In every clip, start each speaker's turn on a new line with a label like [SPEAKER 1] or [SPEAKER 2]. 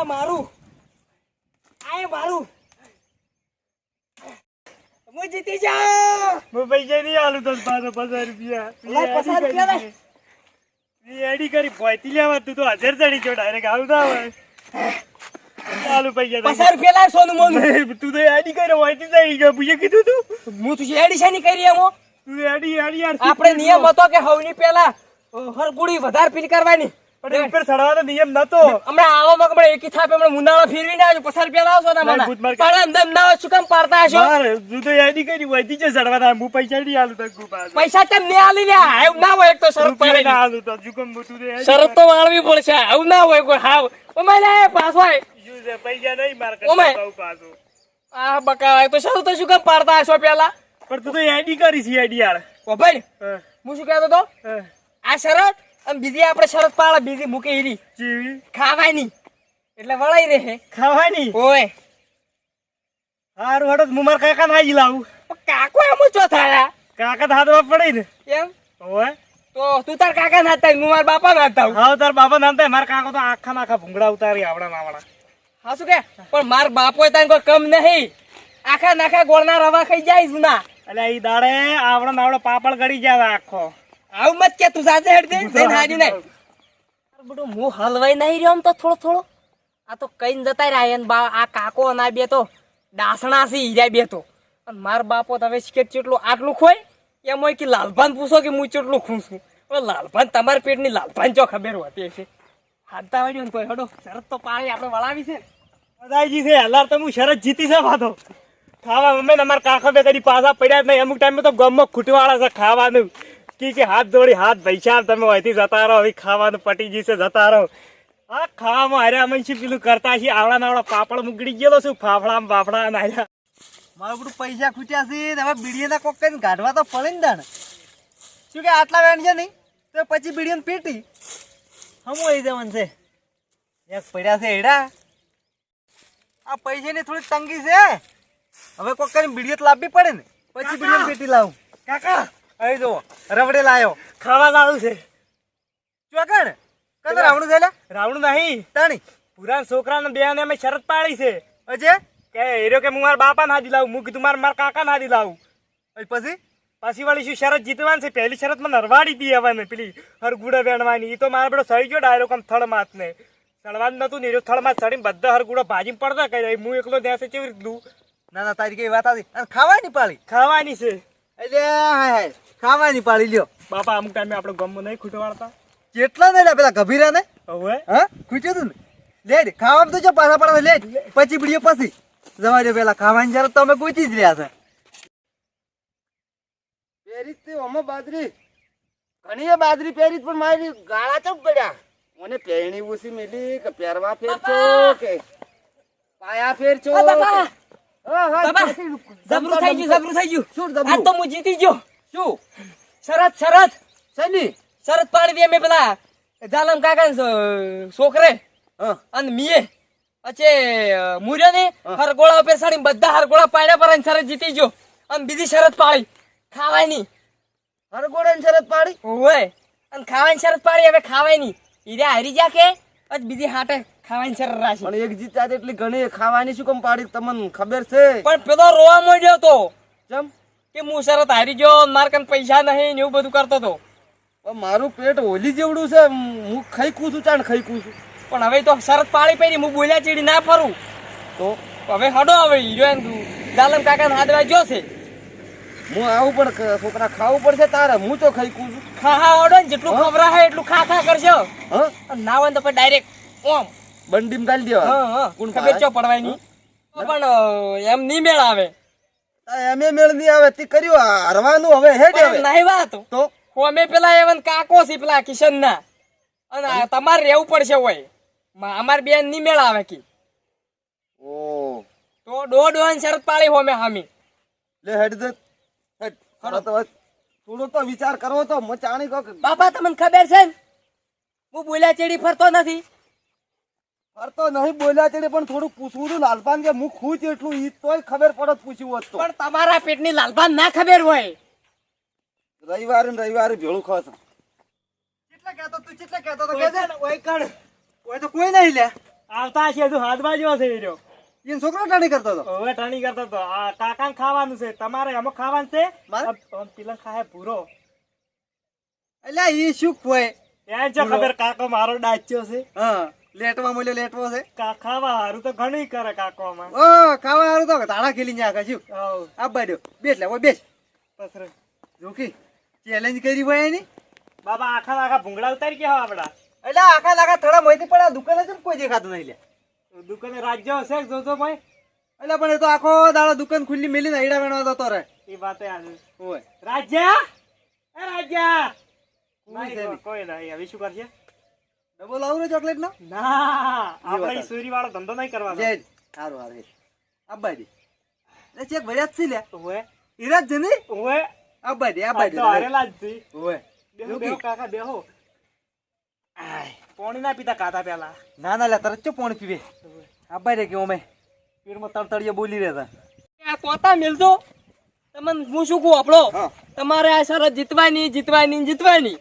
[SPEAKER 1] આ મારું આ મારું હું જીતી જાઉં
[SPEAKER 2] હું પૈસા નહીં આલું તો પાછો પચાસ રૂપિયા
[SPEAKER 1] પચાસ રૂપિયા
[SPEAKER 2] એડી કરી ભોયતી લેવા તું તો હજાર ચડી છો ડાયરેક્ટ આવું ના હોય ચાલુ પૈસા
[SPEAKER 1] પચાસ રૂપિયા લાવ સોનું મોનું
[SPEAKER 2] તું તો એડી કરી ભોયતી ચડી ગયો પૂછે કીધું તું
[SPEAKER 1] હું તું એડી શાની કરી એમો
[SPEAKER 2] તું એડી એડી
[SPEAKER 1] આપણે નિયમ હતો કે હવની પેલા હરગુડી વધારે પીલ કરવાની
[SPEAKER 2] પણ ઉપર ચડવાનો નિયમ નતો.
[SPEAKER 1] હમણાં આવામાં હમણાં એકી થાપે હમણાં મુંદાળો ફેરવીને આવજો પચાસ રૂપિયા લાવશો ને
[SPEAKER 2] નહીં,
[SPEAKER 1] મને
[SPEAKER 2] ભૂત માર કે-
[SPEAKER 1] પણ અંદર ના શું કામ પાડતા હશો?
[SPEAKER 2] મારે તું કરી ભોયતી છે ચડવાના. હું પૈસા નહીં આલું તક પાછો.
[SPEAKER 1] પૈસા તેમ નહીં આલી લ્યા? એવું ના હોય એક તો શરત
[SPEAKER 2] રૂપિયા ના આલું તો જુકમ તું તો
[SPEAKER 1] શરત તો વાળવી પડશે. આવું ના હોય કોઈ. હાવ. લે આય.
[SPEAKER 2] પૈસા નહીં માર
[SPEAKER 1] ઓમે.
[SPEAKER 2] કરતા
[SPEAKER 1] આ બકા તો શરત તો શું કામ પાડતા હશો પેલા?
[SPEAKER 2] પણ તું તો આઈડી કરી છે આઈડી યાર.
[SPEAKER 1] ઓ ભાઈ
[SPEAKER 2] હું.
[SPEAKER 1] શું કહેતો તો? આ શરત? અને બીજી આપણે શરત પાડે બીજી મૂકી હીરી.
[SPEAKER 2] ચીવી
[SPEAKER 1] ખાવાની એટલે વળાઈ રહે.
[SPEAKER 2] ખાવાની
[SPEAKER 1] ઓય.
[SPEAKER 2] હારું હડો હું મારા કાકા ના લાવું.
[SPEAKER 1] કાકો એમ ચો થાયા.
[SPEAKER 2] કાકા હાથમાં પડે ને.
[SPEAKER 1] એમ
[SPEAKER 2] ઓય.
[SPEAKER 1] તો તું તાર કાકા ના થાય હું મારા બાપા ના થાવ
[SPEAKER 2] હા તાર બાપા નામ થાય મારા કાકો તો આખા નાખા ભૂંગળા ઉતારી આવડા નાવડા
[SPEAKER 1] હા શું કે? પણ માર બાપો તાન કોઈ કમ નહીં. આખા નાખા ગોળના રવા ખાઈ જાય છે ના
[SPEAKER 2] એટલે એ દાડે આવડો નાવડો પાપડ ગળી જાય આખો.
[SPEAKER 1] આવું મત કે તું સાજે હેડ દે જઈને હાજી ને બધું હું હલવાઈ નહીં રહ્યો આમ તો થોડો થોડો. આ તો કઈન જતા રહ્યા એને બા આ કાકો ના બે તો ડાસણા સી હીરા બે તો અને માર બાપો તમે સ્કેટ ચેટલું આટલું ખોય એમ હોય કે લાલભાન પૂછો કે હું ચેટલું ખુશ છું. લાલભાન તમારા પેટની લાલભાન ચો ખબર હોતી છે હાથતા વાળ્યો ને કોઈ હડો શરત તો પાણી આપણે વળાવી છે. ને
[SPEAKER 2] બધાજી છે હલાર તો હું શરત જીતી છે પાછો ખાવા મમ્મી ને અમારા કાકા બે કદી પાછા પડ્યા જ નહીં. અમુક ટાઈમે તો ગમમાં ખૂટવાળા છે ખાવાનું. કી કે હાથ જોડી હાથ પૈસા તમે અહીંથી જતા રહો હવે ખાવાનું પટી જશે જતા રહો. આ ખાવામાં હારે અમે શું પેલું કરતા છીએ? આવડા નાવડા પાપડ મુકડી ગયેલો છું ફાફડા બાફડા અને હાર્યા
[SPEAKER 3] મારું બધું પૈસા ખૂટ્યા છે હવે બીડીના કોક કરીને કાઢવા તો પડે ને દાણ. શું કે આટલા વેણ છે નહીં? તો પછી બીડીને પીટી. હમું આવી જવાનું છે. એક પડ્યા છે એડા આ પૈસાની થોડી તંગી છે. હવે કોક કરીને બીડીઓ લાવવી પડે ને. પછી બીડીઓ પીટી લાવું.
[SPEAKER 2] કાકા!
[SPEAKER 3] અહીં જુઓ રબડે લાયો.
[SPEAKER 2] ખાવા લાવું છે.
[SPEAKER 3] ચોકણ કદ રાવણું છે લે?
[SPEAKER 2] રાવણું નહીં.
[SPEAKER 3] તાણી.
[SPEAKER 2] પુરાણ છોકરાને બે અમે શરત પાડી છે.
[SPEAKER 3] અજે?
[SPEAKER 2] કે એરો કે હું મારા બાપા ના હાથી લાવું હું કીધું મારા મારા કાકા ના હાથી લાવું
[SPEAKER 3] પછી?
[SPEAKER 2] પાછી વાળી શું શરત જીતવાની છે? પહેલી શરતમાં નરવાડી દી હવે પેલી હરગુડા વેણવાની. એ તો મારા બેડો સહી ગયો ડાયરો આમ થળ માત ને સળવાનું નતું નીરો થળમાં ચડીને બધા હરગુડો ભાજી પડતા કઈ હું એકલો ત્યાં છે કેવી રીતનું
[SPEAKER 3] ના ના તારી કઈ વાત આવી અને ખાવાની પાળી.
[SPEAKER 2] ખાવાની છે.
[SPEAKER 3] એટલે હાય હાય ખાવાની પાડી લ્યો.
[SPEAKER 2] બાપા અમુક ટાઈમે આપણે ગમમાં નહીં ખૂટવાડતા
[SPEAKER 3] કેટલા ને પેલા ગભીરા ને
[SPEAKER 2] હવે?
[SPEAKER 3] હા? ખૂટ્યું તું ને? લે ખાવામાં તો જો પાછા પડે લે પછી બીડીઓ પછી. જવા દે પેલા ખાવાની જરા તમે અમે જ રહ્યા છે.
[SPEAKER 4] પેરી તે ઓમાં બાજરી. ઘણી બાદરી પહેરી પણ મારી ગાળા ચમ પડ્યા? મને પહેરણી ઉસી મેલી કે પહેરવા ફેર છો કે પાયા ફેર પછી
[SPEAKER 1] જબરું થઈ ગયું જબરું થઈ ગયું.
[SPEAKER 4] શું જબરું?
[SPEAKER 1] આજ તો હું જીતી ગયો.
[SPEAKER 4] શું?
[SPEAKER 1] શરત શરત.
[SPEAKER 4] શેની?
[SPEAKER 1] શરત પાડી દે મેં પેલા જાલમ કાકા છોકરે અને મીએ. પછી મુર્યો ને હરગોળા ઉપર સાડી બધા હરગોળા પાડ્યા પર શરત જીતી ગયો. અને બીજી શરત પાડી. ખાવાની.
[SPEAKER 4] હરગોડાની શરત પાડી?
[SPEAKER 1] ઓય અને ખાવાની શરત પાડી હવે ખાવાની. ઈરે હારી જા કે બીજી હાટે. ખાવાની શરત
[SPEAKER 4] પણ એક જીતા એટલી ઘણી ખાવાની શું કમ પાડી તમને ખબર છે?
[SPEAKER 1] પણ પેલો રોવા માંડ્યો તો.
[SPEAKER 4] ચમ?
[SPEAKER 1] કે હું શરત હારી ગયો માર કન પૈસા નહીં ને એવું બધું કરતો તો.
[SPEAKER 4] મારું પેટ હોલી જેવડું છે. હું ખાઈ કું છું ચાણ ખાઈ કું છું.
[SPEAKER 1] પણ હવે તો શરત પાડી પહેરી હું બોલ્યા ચીડી ના ફરું.
[SPEAKER 4] તો?
[SPEAKER 1] હવે હડો હવે હીરો એમ જાલમ કાકા હાથવા જો છે.
[SPEAKER 4] હું આવું પણ છોકરા ખાવું પડશે તારે. હું તો ખાઈ કું છું.
[SPEAKER 1] ખા હા ઓડો ને જેટલું ખબરા હે એટલું ખા ખા કરજો.
[SPEAKER 4] હા?
[SPEAKER 1] ના હોય તો પછી ડાયરેક્ટ ઓમ.
[SPEAKER 4] બંડીમ ગાલી દેવા.
[SPEAKER 1] હા
[SPEAKER 4] કોણ
[SPEAKER 1] ખબર? ચો પડવાની. પણ એમ નહીં મેળ આવે.
[SPEAKER 4] એમ મેળ નહીં આવે તે કર્યું. હરવાનું હવે
[SPEAKER 1] હે
[SPEAKER 4] હવે.
[SPEAKER 1] નહીં વાત.
[SPEAKER 4] તો?
[SPEAKER 1] અમે પેલા એવન કાકો છે પેલા કિશન ના અને તમારે રહેવું પડશે હોય. અમાર બેન નહીં મેળ આવે કી.
[SPEAKER 4] ઓ.
[SPEAKER 1] તો ડો ડો શરત પાડી હોમે હામી.
[SPEAKER 4] લે હેડ દે હેડ. ખરો તો થોડો તો વિચાર કરવો તો મચાણી ચાણી કે
[SPEAKER 1] બાપા તમને ખબર છે ને? હું બોલ્યા ચેડી ફરતો નથી.
[SPEAKER 4] ફરતો નહીં બોલ્યા છે પણ થોડું પૂછવું હતું લાલપાન કે હું ખુશ એટલું ઈ તોય ખબર પડત પૂછ્યું હોત
[SPEAKER 1] પણ તમારા પેટની લાલભાન ના ખબર હોય.
[SPEAKER 4] રવિવારે ને રવિવારે ભેળું ખાસ
[SPEAKER 3] કેટલા કહેતો તું કેટલા કહેતો તો કહેજે.
[SPEAKER 1] ઓય કણ.
[SPEAKER 3] ઓય તો કોઈ નહીં લે.
[SPEAKER 2] આવતા છે હાથ બાજુ એ રહ્યો
[SPEAKER 3] એનો છોકરો ટાણી કરતો તો
[SPEAKER 2] હવે ટાણી કરતો તો આ કાકાને ખાવાનું છે. તમારે એમાં ખાવાનું છે? પેલા ખાય પૂરો
[SPEAKER 3] એટલે એ શું કોઈ
[SPEAKER 2] એ જો ખબર કાકો મારો ડાચ્યો છે.
[SPEAKER 3] હા. લેટવા મળ્યો લેટવો છે?
[SPEAKER 2] કા ખાવા હારું તો ઘણી કરે કાકોમાં.
[SPEAKER 3] ઓ ખાવા હારું તો તાળા ખેલી ને કશું
[SPEAKER 2] આવ.
[SPEAKER 3] આ બાડ્યો બેસ લે ઓય બેસ
[SPEAKER 2] પસરે
[SPEAKER 3] જોકી ચેલેન્જ કરી હોય એની?
[SPEAKER 2] બાબા આખા આખા ભૂંગળા ઉતારી ગયા આપડા.
[SPEAKER 3] એટલે આખા લાખા થોડા મોઈથી આ દુકાને છે કોઈ દેખાતું નહીં લે.
[SPEAKER 2] દુકાને રાજ્ય હશે જોજો ભાઈ?
[SPEAKER 3] એટલે પણ એ તો આખો દાડો દુકાન ખુલ્લી મેલીને હીડા વેણવા જતો રહે.
[SPEAKER 2] એ વાતે
[SPEAKER 3] ઓય
[SPEAKER 2] રાજ્ય? એ રાજ્ય?
[SPEAKER 3] છે.
[SPEAKER 2] કોઈ નહીં. હવે શું કરશે?
[SPEAKER 3] ડબલ ચોકલેટ નો
[SPEAKER 2] ના આપણે સુરી વાળો ધંધો નહીં કરવાનો
[SPEAKER 3] જય સારું ચેક ભર્યા જ છે લે.
[SPEAKER 2] ઓવે.
[SPEAKER 3] ઈરાજ છે ને
[SPEAKER 2] ઓવે.
[SPEAKER 3] આબ્બા દે
[SPEAKER 2] આ
[SPEAKER 3] આબ્બા
[SPEAKER 2] તો હારેલા જ છે.
[SPEAKER 3] ઓય
[SPEAKER 2] બેહો કાકા બેહો. આય પાણી ના પીતા કાતા પેલા
[SPEAKER 3] ના ના લે તરત ચો પાણી પીવે? આબ્બા દે કે ઓમે પીરમાં તળતળિયે બોલી રહેતા.
[SPEAKER 1] આ તોતા મેલજો. તમને હું શું કહું આપણો તમારે આ શરત જીતવાની જીતવાની જીતવાની.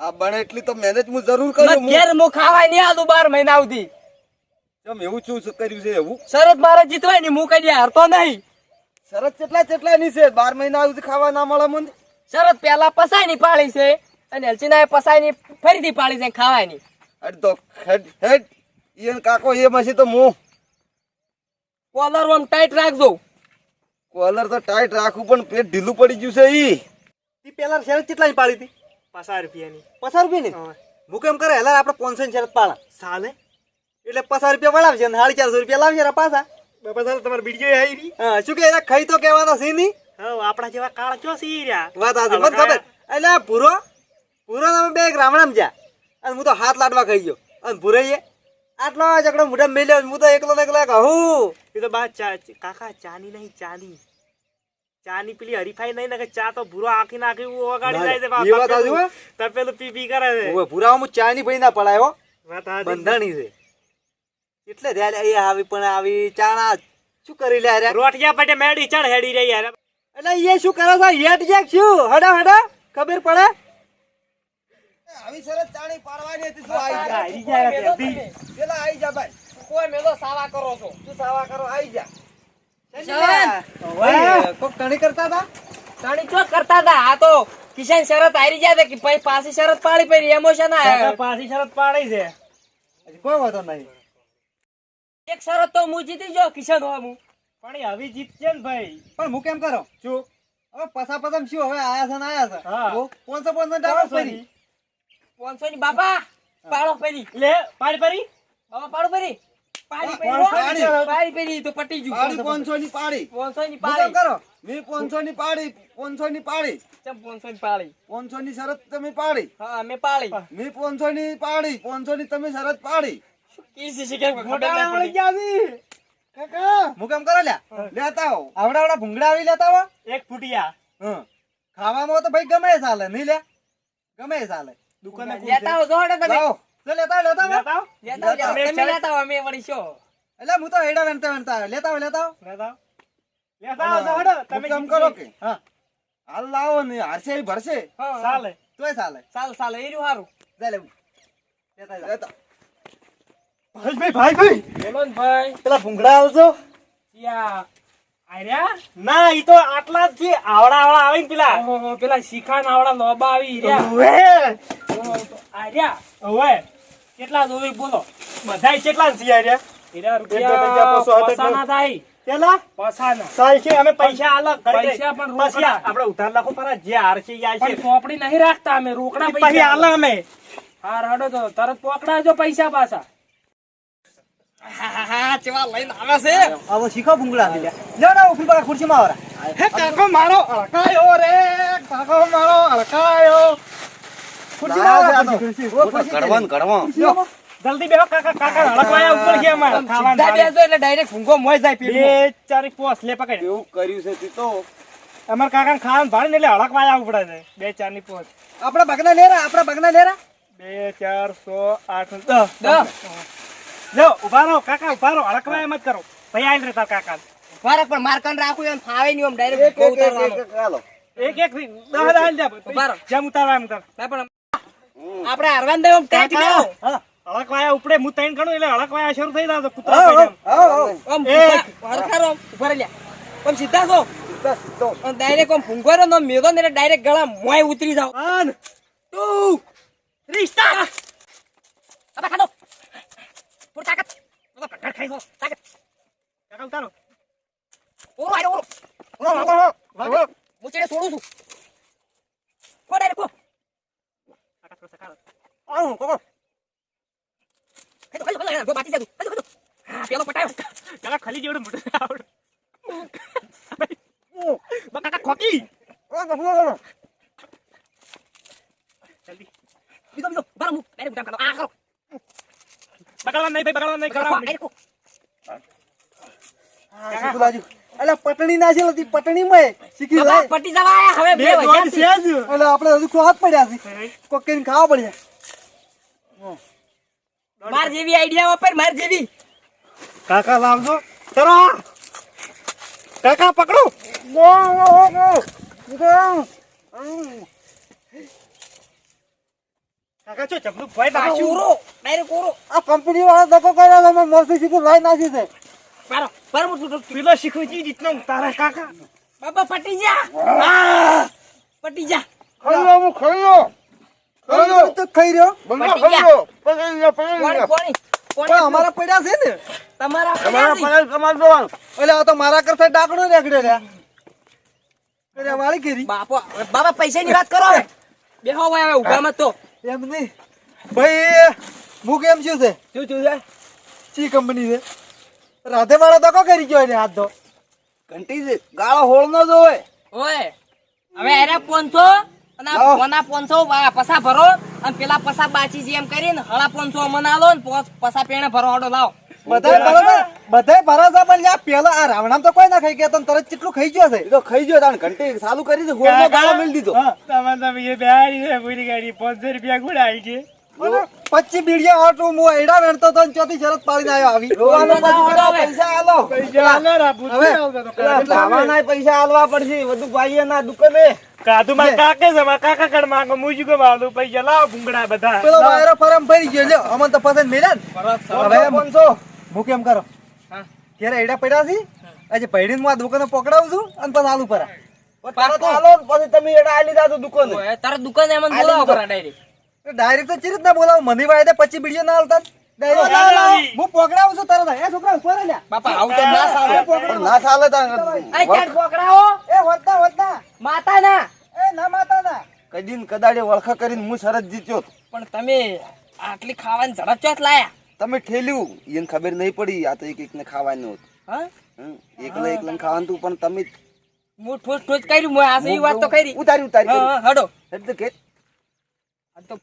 [SPEAKER 4] આ બને એટલી તો મહેનત હું જરૂર કરું.
[SPEAKER 1] ઘેર મો ખાવાય નહીં આલું બાર મહિના સુધી.
[SPEAKER 4] ચમ એવું શું શું કર્યું છે એવું?
[SPEAKER 1] શરત મારે જીતવાની હું કદી હારતો નહીં.
[SPEAKER 4] શરત કેટલા કેટલા ની છે બાર મહિના સુધી ખાવા ના મળે મને.
[SPEAKER 1] શરત પેલા પસાયની પાળી છે અને એલચીના પસાયની ફરીથી પાળી છે ખાવાની
[SPEAKER 4] અરે તો હેડ હેડ. ઈયન કાકો એ મસી તો મુ.
[SPEAKER 1] કોલર આમ ટાઈટ રાખજો.
[SPEAKER 4] કોલર તો ટાઈટ રાખું પણ પેટ ઢીલું પડી ગયું છે ઈ.
[SPEAKER 3] ઈ પેલા શરત કેટલા ની પાળી હતી.
[SPEAKER 2] પચાસ રૂપિયાની
[SPEAKER 3] પચાસ રૂપિયા ની?
[SPEAKER 2] હા.
[SPEAKER 3] કેમ કરે હેલા આપણે પાંચસો ની શરત પાડા.
[SPEAKER 2] સાલે?
[SPEAKER 3] એટલે પચાસ રૂપિયા વળાવશે ને સાડી ચારસો રૂપિયા લાવશે પાછા.
[SPEAKER 2] બાપા તમારે બીજી આવી
[SPEAKER 3] હા શું કે ખાઈ તો કહેવાનો છે નહીં.
[SPEAKER 2] હા આપણા જેવા કાળ ચો સી રહ્યા?
[SPEAKER 3] વાત આ મને ખબર. એટલે ભૂરો ભૂરો તમે બે રામણામ જા. અને હું તો હાથ લાડવા ખાઈ ગયો. અને ભૂરાઈએ આટલો ઝઘડો મોઢા મેલ્યો હું તો એકલો એકલા એકલો કહું.
[SPEAKER 2] એ તો બા ચા કાકા ચાની નહીં ચાની. ચાની પેલી હરીફાઈ નહીં ને કે ચા તો ભૂરો આખી નાખી ઓગાડી જાય છે
[SPEAKER 3] એ વાત સાચી હો.
[SPEAKER 2] તપેલું તપેલું પી પી કરે છે.
[SPEAKER 3] ઓવે ભૂરા હું ચા ની ભાઈ ના પડાયો. બંધાણી છે. એટલે ધ્યાન એ આવી પણ આવી ચાણા શું કરી લે રે
[SPEAKER 2] રોટિયા પટે મેડી ચણ હેડી રહી યાર
[SPEAKER 3] એટલે એ શું કરો છો? હેડ જેક શું? હડા હડા ખબર પડે?
[SPEAKER 4] આવી શરત ચાણી પાડવાની હતી શું આવી જા
[SPEAKER 2] આવી જા
[SPEAKER 4] પેલા આવી જા ભાઈ.
[SPEAKER 1] કોઈ મેલો સાવા કરો છો.
[SPEAKER 4] તું સાવા કરો? આઈ જા.
[SPEAKER 3] ઓય, ટણી કરતા હતા?
[SPEAKER 1] તણી ચો કરતા હતા. આ તો કિશન શરત હારી જાય કે ભાઈ પાછી શરત પાડી પડી. એમોશન આવે
[SPEAKER 2] પાછી શરત પાડી છે.
[SPEAKER 3] કોઈ વાતો નહીં.
[SPEAKER 1] એક શરત તો હું જીતી જો કિશન હોય હું.
[SPEAKER 2] પણ હવે જીતશે ને ભાઈ.
[SPEAKER 3] પણ હું કેમ કરો?
[SPEAKER 2] શું?
[SPEAKER 3] હવે પસા પસમ શું? હવે આયા છે ને આયા છે. પાંચસો પાંચસો ડાળો ફરી.
[SPEAKER 1] પાંચસો ની બાપા પાડો ફરી.
[SPEAKER 2] લે પાડી પરી
[SPEAKER 1] બાપા પાડો પડી પાડી પડી તો પટી
[SPEAKER 4] પાડી પાંચસો ની પાડી.
[SPEAKER 1] પાંચસો ની પાડી.
[SPEAKER 3] કરો.
[SPEAKER 4] મેં પાંચસો ની પાડી પાંચસો ની પાડી.
[SPEAKER 1] ચમ પાંચસો ની પાડી.
[SPEAKER 4] પાંચસો ની શરત તમે પાડી.
[SPEAKER 1] હા અમે પાડી.
[SPEAKER 4] મેં પાંચસો ની પાડી પાંચસો ની તમે શરત પાડી.
[SPEAKER 1] કીસી શીખે ખબર
[SPEAKER 2] ગોટાળા
[SPEAKER 1] ના
[SPEAKER 2] મળી
[SPEAKER 1] પડી?
[SPEAKER 2] ગયા કાકા.
[SPEAKER 3] હું કરો લ્યા.
[SPEAKER 4] લેતા આવો.
[SPEAKER 3] આવડા આવડા ભૂંગળા આવી લેતા હો.
[SPEAKER 2] એક ફૂટિયા.
[SPEAKER 3] હં. ખાવામાં તો ભાઈ ગમે ચાલે. નહીં લે. ગમે ચાલે.
[SPEAKER 2] દુકાને
[SPEAKER 1] લેતા આવો તમે.
[SPEAKER 3] લેતા લેતા
[SPEAKER 2] લેતા
[SPEAKER 1] લેતા
[SPEAKER 2] તમે
[SPEAKER 1] તમે લેતા અમે વળી
[SPEAKER 3] એટલે હું તો હેડા વેણતા વેણતા લેતા લેતા
[SPEAKER 2] લેતા લેતા આવો તમે
[SPEAKER 4] કામ કરો કે
[SPEAKER 3] હા.
[SPEAKER 4] હાલ લાવો ને હારશે ભરશે.
[SPEAKER 2] ચાલે
[SPEAKER 3] તોય ચાલે
[SPEAKER 1] ચાલ ચાલ એ હારું.
[SPEAKER 3] જા લેવું લેતા
[SPEAKER 4] લેતા.
[SPEAKER 2] ભાઈ ભાઈ ભાઈ.
[SPEAKER 1] ને ભાઈ.
[SPEAKER 3] પેલા ભૂંગળા આવજો
[SPEAKER 1] યા આર્યા
[SPEAKER 2] ના ઈ તો આટલા જ છે. આવડા આવડા આવે ને પેલા.
[SPEAKER 1] પેલા શિખાન આવડા લોબા આવી રહ્યા.
[SPEAKER 2] ઓવે.
[SPEAKER 1] આર્યા
[SPEAKER 2] ઓવે. કેટલા જોવી બોલો? બધાય કેટલા છે યાર
[SPEAKER 1] હીરા રૂપિયા પસાના થાય.
[SPEAKER 2] પેલા?
[SPEAKER 1] પસાના.
[SPEAKER 2] સાલ અમે પૈસા અલગ કરી
[SPEAKER 1] પૈસા પણ રોકડા.
[SPEAKER 2] આપણે ઉધાર લાખો પર જે હાર છે છે.
[SPEAKER 1] પણ નહીં રાખતા અમે રોકડા
[SPEAKER 2] પછી
[SPEAKER 1] પૈસા.
[SPEAKER 2] આલે અમે.
[SPEAKER 1] હાર હડો તો તરત પકડાજો પૈસા પાછા. હા ચેવા લઈને આવે છે?
[SPEAKER 3] આવો શીખો ભૂંગળા થી લ્યા લ્યો ને ઊભી પકડ ખુરશીમાં આવરા.
[SPEAKER 2] મારો અળકાયો રે કાકો મારો અળકાયો. જલ્દી બેહો કાકા કાકા હડકવાયા ઉપર છે અમારે. ખાવાનું
[SPEAKER 1] બેસો એટલે ડાયરેક્ટ ફૂંકો મોય જાય
[SPEAKER 2] બે ચારી પોસ લે પકડ.
[SPEAKER 4] એવું કર્યું છે તી તો.
[SPEAKER 2] અમાર કાકા ખાવાનું ભાડે એટલે હડકવાયા આવવું પડે છે. બે ચારની પોસ
[SPEAKER 3] આપડા બગના લેરા આપડા બગના લેરા.
[SPEAKER 2] બે ચાર સો આઠ દસ
[SPEAKER 1] દસ.
[SPEAKER 2] લો ઊભા રહો કાકા ઊભા રહો. હડકવાયા મત કરો. ભાઈ આઈ રહેતા કાકા
[SPEAKER 1] ફરક પણ મારકન રાખું એમ ફાવે નહીં આમ
[SPEAKER 4] એક
[SPEAKER 1] ડાયરેક્ટ ઉતારવાનું.
[SPEAKER 4] એક
[SPEAKER 2] એક દસ હાલ દે
[SPEAKER 1] ઊભા રહો.
[SPEAKER 2] જેમ ઉતારવા એમ ઉતાર.
[SPEAKER 1] પણ આપણે અરવાંદર ઓમ ટેટ લેવો.
[SPEAKER 2] અળકવાયા ઉપડે હું તૈન કણું એટલે અળકવાયા શરૂ થઈ
[SPEAKER 3] જાવ
[SPEAKER 2] કૂતરા
[SPEAKER 3] પૈડમ
[SPEAKER 1] ઓમ
[SPEAKER 2] એક.
[SPEAKER 1] હરખારો ઉપર લે ઓમ સીધા છો?
[SPEAKER 4] સીધા સીધો.
[SPEAKER 1] ડાયરેક્ટ ઓમ ફુંગવારો નો મેદો ને ડાયરેક્ટ ગળા મોય ઉતરી જાવ
[SPEAKER 4] 1 2
[SPEAKER 2] જલ્દી.
[SPEAKER 1] બીજો બીજો બાર હું ડાયરેક્ટ ઉડામ કાઢો આ કરો
[SPEAKER 2] બગાડવાનું નહીં ભાઈ, બગાડવાનું નહીં,
[SPEAKER 1] કો
[SPEAKER 2] ખવડાવવાનું નહીં.
[SPEAKER 1] ડાયરેક્ટ કો
[SPEAKER 3] હા, શીખી અલા પટણી ના છે લતી પટણી માં શીખી લે
[SPEAKER 1] પટી જવા હવે
[SPEAKER 2] બે
[SPEAKER 1] બે
[SPEAKER 2] છે. જ.
[SPEAKER 3] અલા આપણે હજુ ખોહાત પડ્યા છે. કોકેન ખાવા પડ્યા.
[SPEAKER 1] માર જેવી આઈડિયા વાપર માર જેવી.
[SPEAKER 2] કાકા લાવજો. ચલો. કાકા પકડો.
[SPEAKER 4] હો. સીધો. આમ.
[SPEAKER 2] કાકા નાખ્યું.
[SPEAKER 1] ઓરો ડાયરેક્ટ ઓરો
[SPEAKER 3] આ કંપની વાળા ધક્કો કર્યા છે મેં મોરથી શીખી નાખી છે
[SPEAKER 1] બારો બારો હું
[SPEAKER 2] પેલો શીખવું છે તારા કાકા
[SPEAKER 1] બાબા પટી જા પટી જા
[SPEAKER 4] ખાઈ હું ખાઈ લો.
[SPEAKER 3] તો ખાઈ
[SPEAKER 4] બંગલો
[SPEAKER 1] પટી
[SPEAKER 4] પકડી પકડી
[SPEAKER 1] કોણી કોણી
[SPEAKER 3] અમારા પડ્યા છે ને
[SPEAKER 1] તમારા
[SPEAKER 4] તમારે
[SPEAKER 1] પડ્યા છે.
[SPEAKER 4] તમારે જોવાનું.
[SPEAKER 3] એટલે આ તો મારા કરતા ડાકડો રેકડે કર્યા વાળી કરી.
[SPEAKER 1] બાપો બાબા પૈસાની વાત કરો બેહો હવે હવે ઊભા મત તો.
[SPEAKER 3] એમ નહીં. ભાઈ હું કેમ છે?
[SPEAKER 1] શું શું છે?
[SPEAKER 3] ચી કંપની છે? રાધે વાળો ધક્કો કરી ગયો એને હાથ તો
[SPEAKER 4] ઘંટી છે. ગાળો હોળ નો જોવે.
[SPEAKER 1] ઓય હવે એરે પોનસો અને. પોના પોનસો પસા ભરો અને પેલા પસા બાચી છે એમ કરીને હળા પોનસો અમને આલો ને પસા પેણે ભરો હડો લાવો
[SPEAKER 3] બધાય બરાબર બધાય ભરાસા પણ લ્યા. પેલા આ રાવણામ તો કોઈ ના ખાઈ ગયા તને તરત કેટલું ખાઈ ગયો છે.
[SPEAKER 4] તો ખાઈ ગયો તાણ ઘંટી ચાલુ કરી છે હોળનો ગાળો મેલી દીધો.
[SPEAKER 2] તમે તમે એ બેહારી છે પૂરી ગાડી. પાંચસો રૂપિયા ગુડાઈ છે.
[SPEAKER 3] પચી બીડિયા ઓટો હું એડા વેણતો તો ચોથી શરત પાડીને આવ્યો આવી.
[SPEAKER 4] રોવાનો પૈસા આલો.
[SPEAKER 2] પૈસા આલો
[SPEAKER 3] હવે.
[SPEAKER 4] પૈસા આલવા પડશે બધું ભાઈએ ના દુકાને.
[SPEAKER 2] કાધું મારા કાકે છે મારા કાકા કણ માંગો મુજી કો માલું પૈસા લાવ ભૂંગળા બધા.
[SPEAKER 3] પેલો વાયરો ફરમ ભરી ગયો લ્યો. અમન તો પસંદ મેળ્યા ને. હવે એમ.
[SPEAKER 4] પાંચસો.
[SPEAKER 3] હું કેમ કરો. ઘેરે એડા પડ્યા છે? આજે પૈડીને હું આ દુકાને પકડાવું છું અને પછી આલુ પરા.
[SPEAKER 4] તરત આલો ને પછી તમે એડા આલી દાદો દુકાને.
[SPEAKER 1] તારા દુકાને એમ બોલાવો પરા ડાયરેક્ટ
[SPEAKER 3] ડાયરેક્ટ તો ચીરીત ના બોલાવો. મને વાયદે પછી બીડીઓ ના હાલતા. હું પકડાવું છું તરત એ છોકરા ઉપર લ્યા
[SPEAKER 1] બાપા આવું તો ના સાલે.
[SPEAKER 4] ના ચાલે તાણ
[SPEAKER 1] આ ચાર પકડાવો?
[SPEAKER 3] એ વધતા વધતા
[SPEAKER 1] માતા ના
[SPEAKER 3] એ ના માતા ના
[SPEAKER 4] કદી કદાડે ઓળખા કરીને હું શરત જીત્યો
[SPEAKER 1] પણ તમે આટલી ખાવાની ઝડપ ચોથ લાયા.
[SPEAKER 4] તમે ઠેલ્યું. એને ખબર નહીં પડી આ તો એક એક ને ખાવાનું હતું. એકલા એકલા ખાવાનું હતું પણ તમે
[SPEAKER 1] હું ઠોસ ઠોસ કર્યું આ વાત તો કરી.
[SPEAKER 4] ઉતારી ઉતારી
[SPEAKER 1] હડો.
[SPEAKER 4] એટલે કે
[SPEAKER 1] આ તો